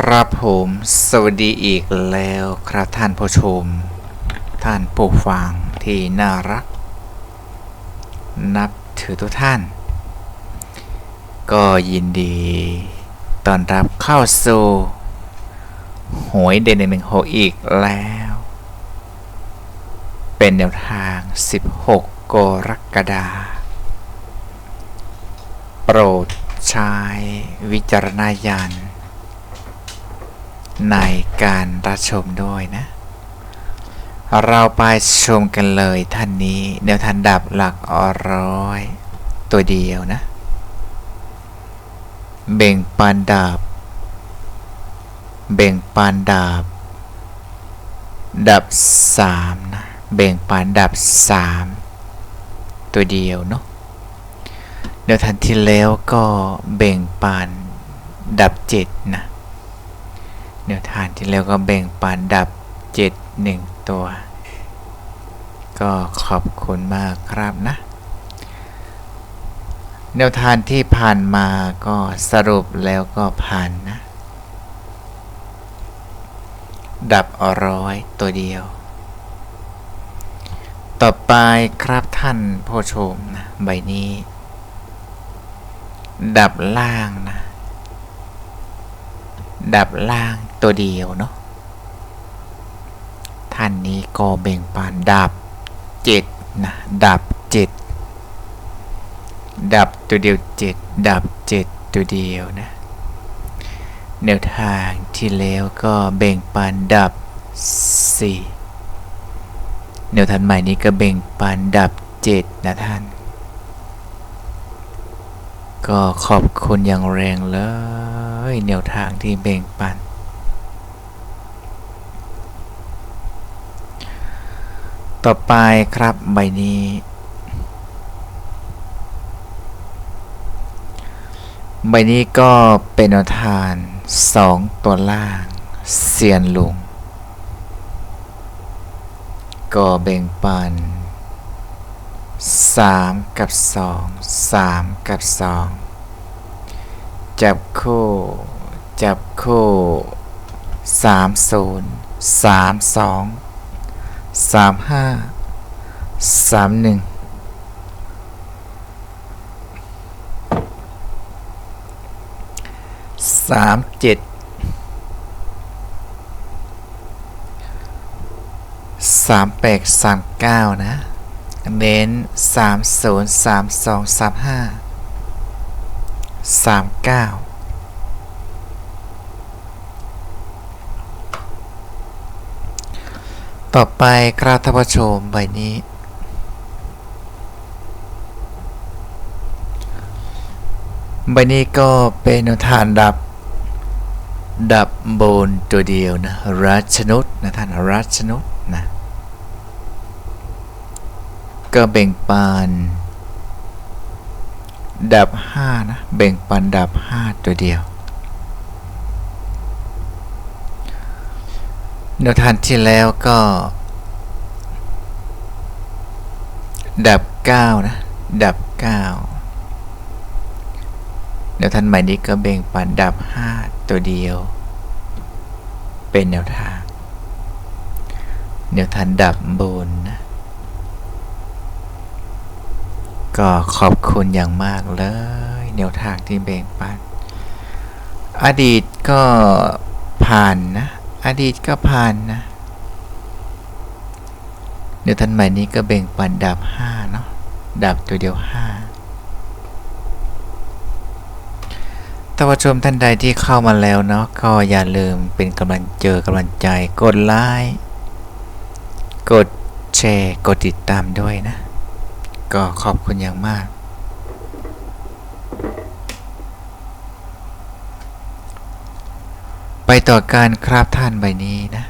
ครับผม สวัสดีอีกแล้วครับท่านผู้ชม ท่านผู้ฟังที่น่ารัก นับถือทุกท่าน ก็ยินดีต้อนรับเข้าสู่หวยเด่นหนึ่งหกอีกแล้ว เป็นแนวทาง 16 กรกฎาคมโปรดใช้วิจารณญาณ ในการรับชมด้วยนะ เราไปชมกันเลยท่านนี้แนวทันดับหลักร้อย ตัวเดียวนะ เบ่งปานดาบ เบ่งปานดาบ ดับสามนะ เบ่งปานดับสามตัวเดียวเนาะเดี๋ยวทันที่แล้วก็เบ่งปานดับเจ็ดนะ แนวทางที่แล้วก็แบ่งปันดับ7 1ตัว ก็ขอบคุณมากครับนะ แนวทางที่ผ่านมาก็สรุปแล้วก็ผ่านนะ ดับอร้อยตัวเดียว ต่อไปครับท่านผู้ชมนะ ใบนี้ ดับล่างนะ ดับล่าง ตัวเดียวเนาะท่านนี้ก็เบ่งปานดับเจ็ดนะดับเจ็ดดับตัวเดียวเจ็ดดับเจ็ดตัวเดียวนะแนวทางที่แล้วก็เบ่งปานดับสี่แนวทางใหม่นี้ก็เบ่งปานดับเจ็ดนะท่าน ก็ขอบคุณอย่างแรงเลย แนวทางที่เบ่งปัน ต่อไปครับใบนี้ ใบนี้ก็เป็นแนทางสองตัวล่างเซียนลุง ก็เบ่งปันสามกับสองสามกับสองจับคู่ จับคู่สามศูนย์ สามห้าสามหนึ่งสามเจ็ดสามแปดสามเก้านะ เน้นสามศูนย์สามสองสามห้าสามเก้า ต่อไปกราทานผู้ชมใบนี้ ใบนี้ก็เป็นแนวทานดับ ดับบนตัวเดียวนะรัชนุษนะท่านรัชนุษนะ ก็แบ่งปานดับ 5 นะแบ่งปันดับ 5 ตัวเดียว แนวทางที่แล้วก็ ดับ 9 นะ ดับ9แนวทางใหม่นี้ก็แบ่งปันดับ 5 ตัวเดียว เป็นแนวทางแนวทางดับบนนะก็ขอบคุณอย่างมากเลยแนวทางที่แบ่งปัน อดีตก็ผ่านนะ อดีตก็ผ่านนะ เดี๋ยวทันใหม่นี้ก็แบ่งปันดับ5เนาะดับตัวเดียว5ท่านผู้ชมท่านใดที่เข้ามาแล้วเนาะก็อย่าลืมเป็นกำลังเจอกำลังใจ กดไลค์กดแชร์ กดติดตามด้วยนะ ก็ขอบคุณอย่างมาก ไปต่อการครับท่านใบนี้นะ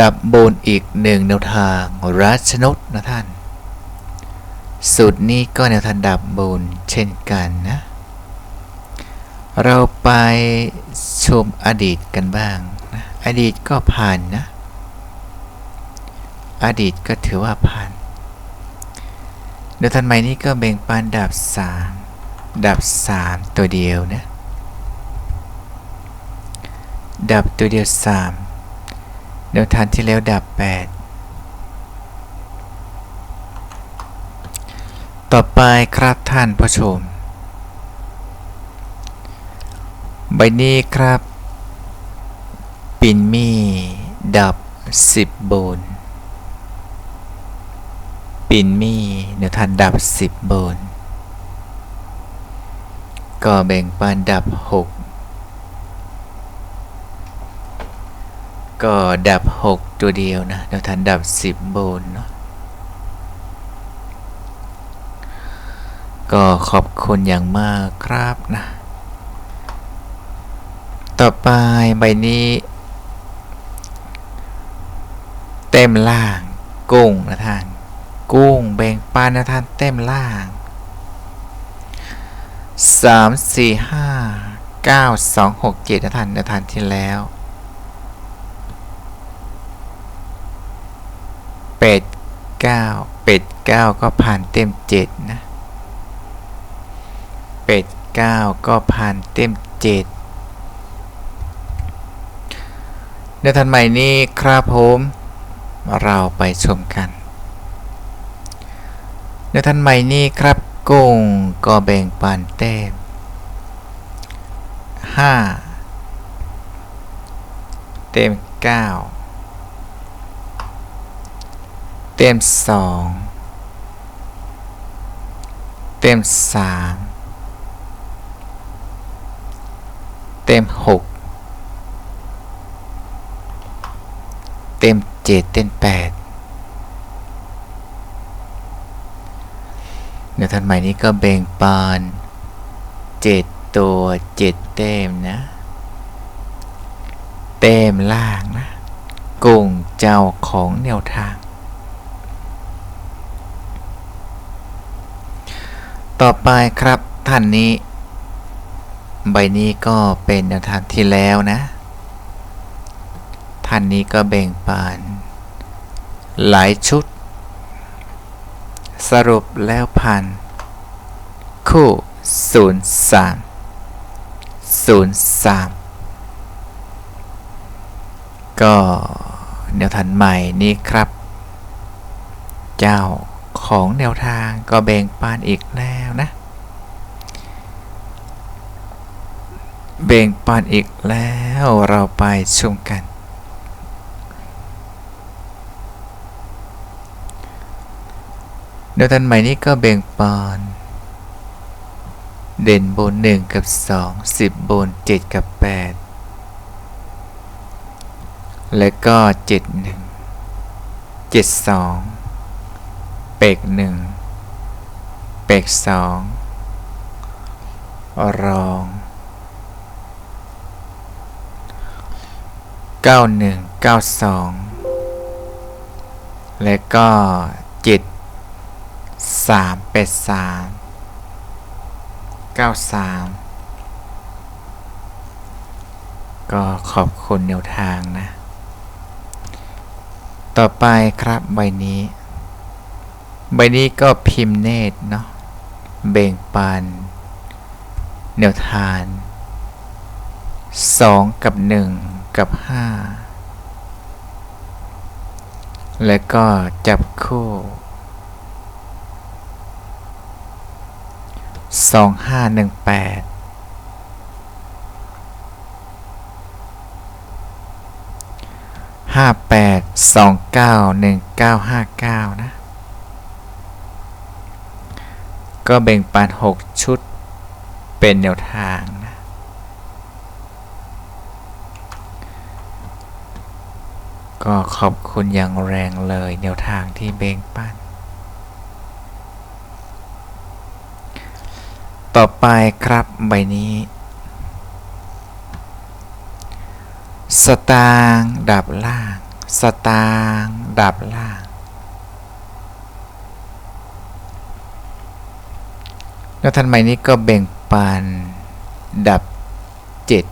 ดับบนอีกหนึ่งแนวทางรัชนกนะท่าน สูตรนี้ก็แนวทางดับบนเช่นกันนะ เราไปชมอดีตกันบ้างนะอดีตก็ผ่านนะ อดีตก็ถือว่าผ่าน เดี๋ยวทันใหม่นี้ก็เบ่งปานดับสาม ดับสามตัวเดียวนะ ดับตัวเดียวสามแนวทางที่แล้วดับแปดต่อไปครับท่านผู้ชม ใบนี้ครับ ปินมีดับสิบบน ปินมีแนวทางดับสิบบน ก็แบ่งปันดับหกก็ดับหกตัวเดียวนะแนวทางดับสิบบนเนาะก็ขอบคุณอย่างมากครับนะ ต่อไปใบนี้ เต็มล่าง กุ้งนะท่าน กุ้งแบ่งปันนะท่านเต็มล่าง สามสี่ห้าเก้าสองหกเจ็ดนท่านนะท่านที่แล้วเป็ดเก้าเป็ดเก้าก็ผ่านเต็มเจ็ดนะเป็ดเก้าก็ผ่านเต็มเจ็ดในทันใหม่นี้ครับผมเราไปชมกันในทันใหม่นี้ครับ กุ้งก็แบ่งปันเต้ม 5 เต็ม 9 เต็ม 2 เต็ม 3 เต็ม 6 เต็ม 7 เต็ม 8 เดี๋ยวทันใหม่นี้ก็แบ่งปานเจ็ดตัวเจ็ดเต็มนะ เต็มล่างนะกุ้งเจ้าของแนวทาง ต่อไปครับท่านนี้ ใบนี้ก็เป็นแนวทางที่แล้วนะ ท่านนี้ก็แบ่งปันหลายชุด สรุปแล้วพัน คู่0 3 0 3ก็แนวทางใหม่นี้ครับ เจ้าของแนวทางก็แบ่งปันอีกแล้วนะ แบ่งปันอีกแล้วเราไปชมกัน แนวทางใหม่นี้ก็แบ่งปันเด่นบน1กับ2 10บน7กับ8และก็7 1 7 2เป็กหนึ่งเปกสองรองเก้าหนึ่งเก้าสองและก็ สามเป็ดสามเก้าสามก็ขอบคุณแนวทางนะ ต่อไปครับใบนี้ ใบนี้ก็พิมพ์เนตรเนาะเบ่งปันแนวทาน 2 กับ 1 กับ 5 แล้วก็จับคู่ 2 5 1 8ห้าแปดสองเก้าหนึ่งเก้าห้าเก้านะ ก็แบ่งปัน6ชุดเป็นแนวทางนะก็ขอบคุณอย่างแรงเลยแนวทางที่แบ่งปัน ต่อไปครับใบนี้ สตางค์ดับล่าง สตางค์ดับล่าง แล้วทันใหม่นี้ก็แบ่งปัน ดับเจ็ด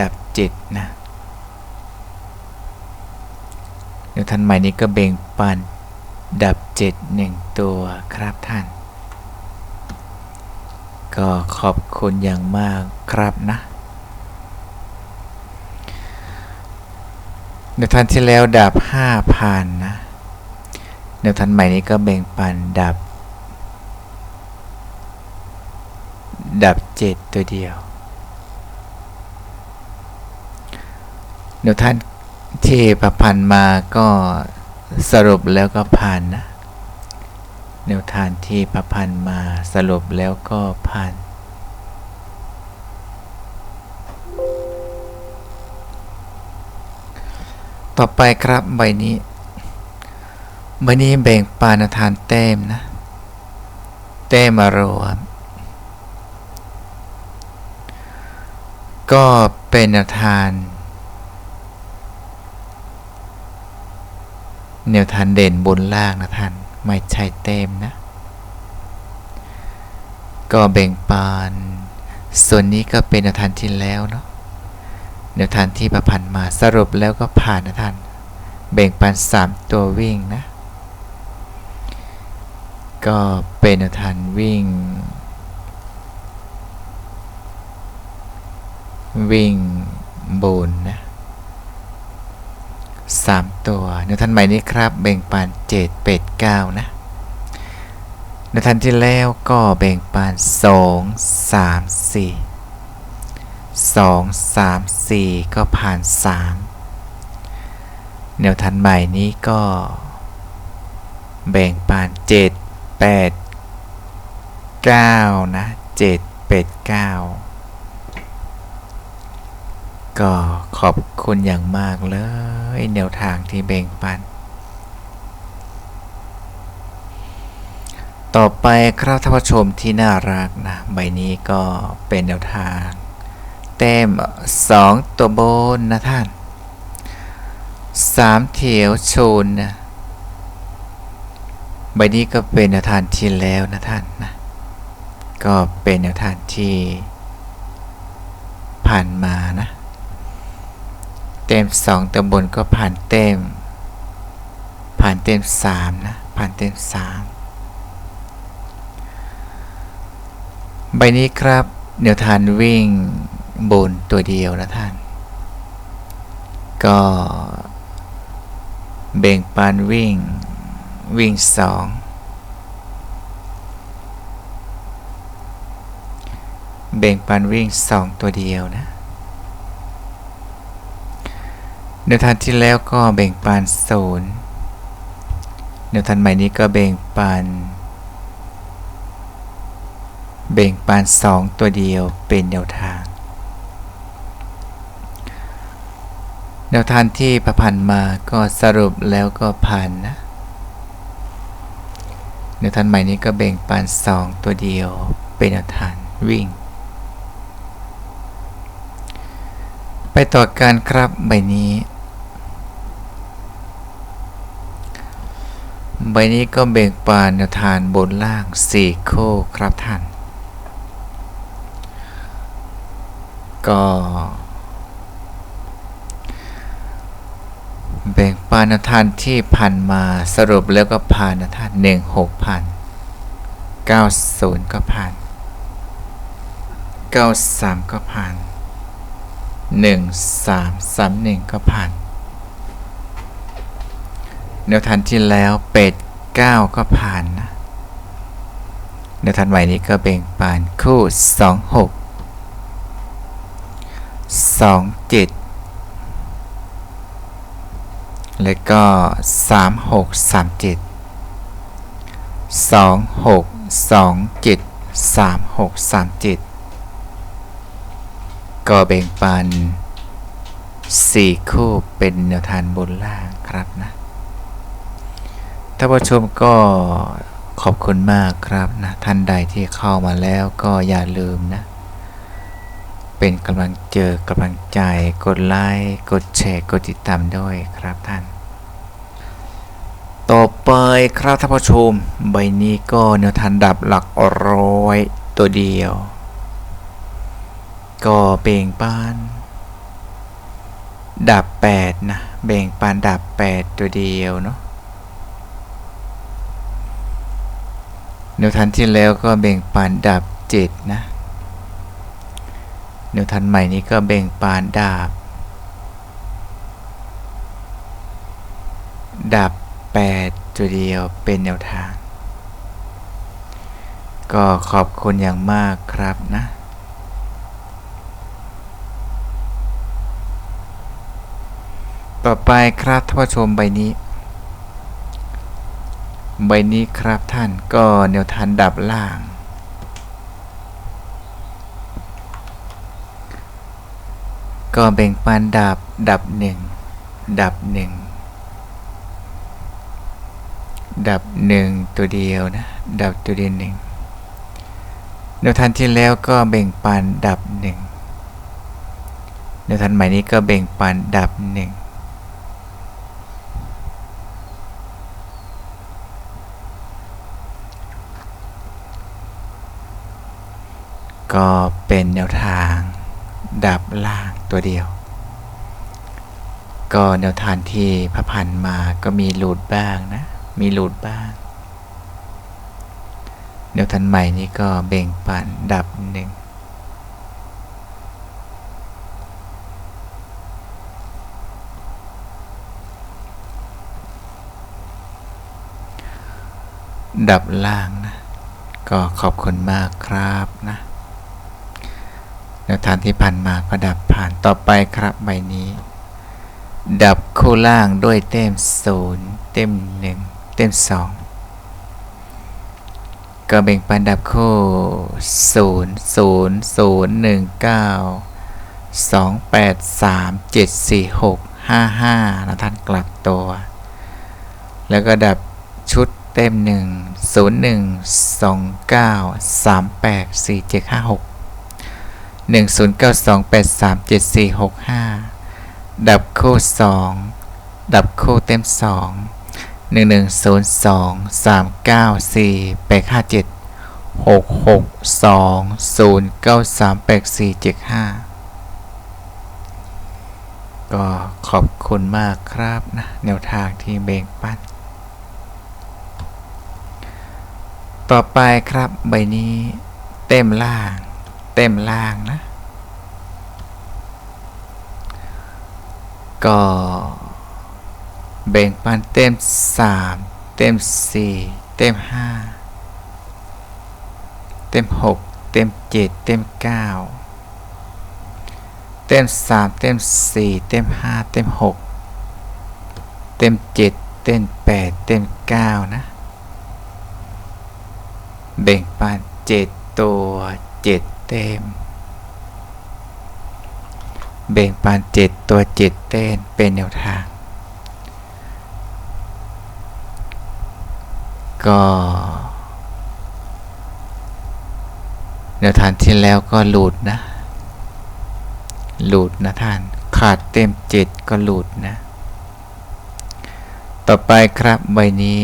ดับเจ็ดนะเดี๋ยวทันใหม่นี้ก็แบ่งปัน ดับเจ็ดหนึ่งตัวครับท่าน ก็ขอบคุณอย่างมากครับนะ ในทันที่แล้วดับห้าพันนะ ในทันใหม่นี้ก็แบ่งปันดับ ดับเจ็ดตัวเดียวเดี๋ยวท่านที่ประพันธ์มาก็สรุปแล้วก็ผ่านนะ แนวทางที่ประพันธ์มาสรุปแล้วก็ผ่าน ต่อไปครับใบนี้ ใบนี้แบ่งปานทานแต้มนะ แต้มารวมก็เป็นแนวทานแนวทานเด่นบนล่างนะท่าน ไม่ใช่เต็มนะ ก็แบ่งปาน ส่วนนี้ก็เป็นแนวทานที่แล้วเนาะแนวทานที่ประพันธ์มาสรุปแล้วก็ผ่านนะท่าน แบ่งปันสามตัววิ่งนะ ก็เป็นแนวทานวิ่ง วิ่งบนนะ ตัวในทันใหม่นี้ครับแบ่งปันเจ็ดเป็ดเก้านะในทันที่แล้วก็แบ่งปันสองสามสี่สองสามสี่ก็ผ่านสามแนวทันใหม่นี้ก็ แบ่งปันเจ็ดแปดเก้านะเจ็ดเป็ดเก้า ก็ขอบคุณอย่างมากเลยแนวทางที่แบ่งปัน ต่อไปครับท่านผู้ชมที่น่ารักนะ ใบนี้ก็เป็นแนวทางแต้มสองตัวบนนะท่านสามเถียวชนนะใบนี้ก็เป็นแนวทางที่แล้วนะท่านนะ ก็เป็นแนวทางที่ผ่านมานะ ต็มสองตำบลก็ผ่านเต็มผ่านเต็มสามนะ ผ่านเต็มสามใบนี้ครับเดี๋ยวทานวิ่งบนตัวเดียวนะท่าน ก็เบ่งปานวิ่งวิ่งสองเบ่งปานวิ่งสองตัวเดียวนะ แนวทางที่แล้วก็แบ่งปันศูนย์แนวทางใหม่นี้ก็แบ่งปัน แบ่งปันสองตัวเดียวเป็นแนวทาง แนวทางที่ประพันธ์มาก็สรุปแล้วก็ผ่านนะแนวทางใหม่นี้ก็แบ่งปันสองตัวเดียวเป็นแนวทางวิ่ง ไปต่อการครับใบนี้ ใบนี้ก็เบ่งปานแนวทานบนล่างสี่โคครับท่าน ก็แบ่งปานนวทานที่พันมาสรุปแล้วก็ผ่านท่านหนึ่งหกพันเก้าศูนย์ก็ผ่านเก้าสามก็ผ่านหนึ่งสามสามหนึ่งก็ผ่าน แนวทันที่แล้วเป็ดเก้าก็ผ่านนะแนวทันใหม่นี้ก็เบ่งปานคู่สองหกสองเจ็ดและก็สามหกสามเจ็ดสองหกสองเจ็ดสามหกสามเจ็ดก็เบ่งปันสี่คู่เป็นแนวทางบนล่างครับนะ ท่านผู้ชมก็ขอบคุณมากครับนะท่านใดที่เข้ามาแล้วก็อย่าลืมนะ เป็นกำลังเจอกำลังใจ กดไลค์กดแชร์กดติดตามด้วยครับท่าน ต่อไปครับท่านผู้ชม ใบนี้ก็แนวทานดับหลักร้อยตัวเดียว ก็เบ่งปานดับ 8 นะเบ่งปานดับ 8 ตัวเดียวเนาะ แนวทางที่แล้วก็เบ่งปันดับเจ็ดนะแนวทางใหม่นี้ก็แบ่งปานดาบ ดาบแปดตัวเดียวเป็นแนวทาง ก็ขอบคุณอย่างมากครับนะต่อไปครับท่านผู้ชมใบนี้ ใบนี้ครับท่านก็แนวทางดับล่าง ก็แบ่งปันดับดับหนึ่งดับหนึ่งดับหนึ่งตัวเดียวนะ ดับตัวเดียวหนึ่งแนวทางที่แล้วก็แบ่งปันดับหนึ่งแนวทางใหม่นี้ก็แบ่งปันดับหนึ่ง ก็เป็นแนวทางดับล่างตัวเดียว ก็แนวทางที่พระพันมาก็มีหลุดบ้างนะ มีหลุดบ้าง แนวทางใหม่นี้ก็เบ่งปันดับหนึ่งดับล่างนะ ก็ขอบคุณมากครับนะ แนวทางที่ผ่านมาก็ดับผ่านต่อไปครับใบนี้ ดับคู่ล่างด้วยเต็มศูนย์เต็มหนึ่งเต็มสองก็แบ่งปันดับคู่ศูนย์ศูนย์ศูนย์หนึ่งเก้าสองแปดสามเจ็ดสี่หกห้าห้านะท่านกลับตัว แล้วก็ดับชุดเต็มหนึ่งศูนย์หนึ่งสองเก้าสามแปดสี่เจ็ดห้าหก หนึ่งศูนย์เก้าสองแปดสามเจ็ดสี่หกห้าดับคู่สองดับคู่เต็มสองหนึ่งหนึ่งศูนย์สองสามเก้าสี่แปดเจ็ดหกหกสองศูนย์เก้าสามแปดสี่เจ็ดห้าก็ขอบคุณมากครับนะ แนวทางที่เบ่งปันต่อไปครับใบนี้เต็มล่าง เต็มลางนะ ก็แบ่งปันเต็มสามเต็มสี่เต็มห้าเต็มหกเต็มเจ็ดเต็มเก้าเต็มสามเต็มสี่เต็มห้าเต็มหกเต็มเจ็ดเต็มแปดเต็มเก้านะ แบ่งปันเจ็ดตัวเจ็ด เต็มแบ่งปัน7ตัว7เต้นเป็นแนวทาง ก็แนวทางที่แล้วก็หลุดนะ หลุดนะท่าน ขาดเต็ม7ก็หลุดนะ ต่อไปครับใบนี้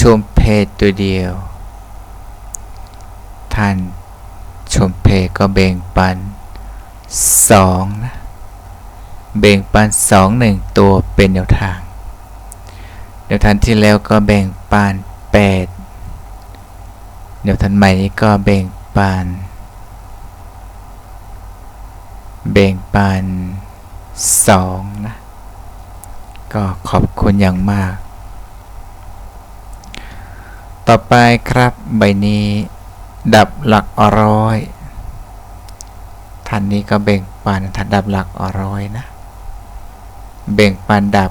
ชมเพจตัวเดียว ท่าน ชมเพก็แบ่งปัน2นะแบ่งปัน 2 1 ตัวเป็นแนวทาง แนวทางที่แล้วก็แบ่งปัน8แนวทางใหม่นี้ก็แบ่งปัน แบ่งปัน2นะก็ขอบคุณอย่างมาก ต่อไปครับใบนี้ ดับหลักร้อยท่านนี้ก็แบ่งปันท่านดับหลักร้อยนะแบ่งปันดับ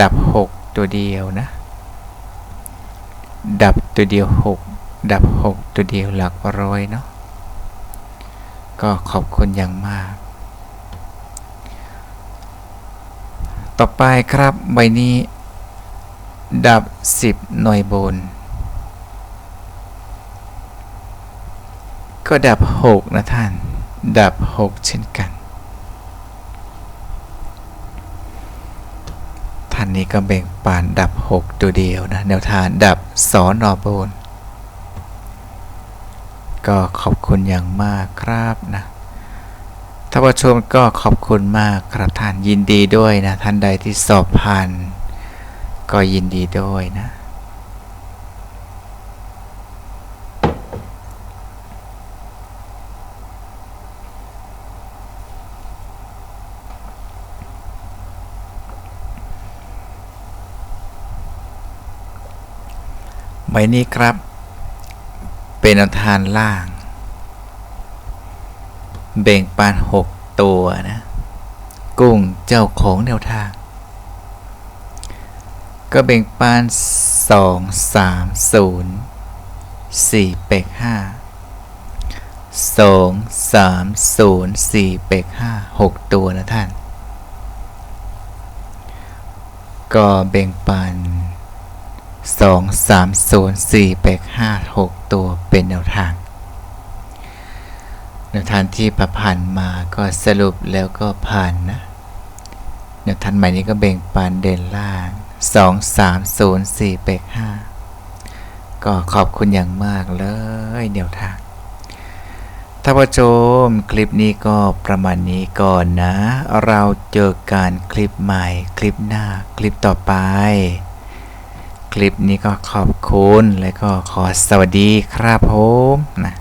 ดับ6ตัวเดียวนะ ดับตัวเดียว6ดับ6ตัวเดียวหลักร้อยเนาะก็ขอบคุณอย่างมาก ต่อไปครับใบนี้ ดับ 10 หน่วยบน ก็ดับ 6 นะท่าน ดับ 6 เช่นกัน ท่านนี้ก็แบ่งปานดับ 6 ตัวเดียวนะ แนวทางดับสอนอบนก็ขอบคุณอย่างมากครับนะท่านผู้ชมก็ขอบคุณมากครับท่านยินดีด้วยนะ ท่านใดที่สอบผ่าน ก็ยินดีด้วยนะ ไปนี้ครับ เป็นแนทางล่างแบ่งปานหกตัวนะ กุ้งเจ้าของแนวทาง ก็แบ่งปานสองสามศูนย์สี่เปกห้าสองสามศูนย์สี่เปกห้าหกตัวนะท่าน ก็แบ่งปัน สองสามศูนย์สี่เป็กห้าหกตัวเป็นแนวทางแนวทางที่ประพันธ์มาก็สรุปแล้วก็ผ่านนะแนวทางใหม่นี้ก็แบ่งปันเด่นล่างสองสามศูนย์สี่เป็กห้าก็ขอบคุณอย่างมากเลยแนวทางท่านผู้ชมคลิปนี้ก็ประมาณนี้ก่อนนะ เราเจอกันคลิปใหม่คลิปหน้าคลิปต่อไป ลิปนี้ก็ขอบคุณ และก็ขอสวัสดีครับผมนะ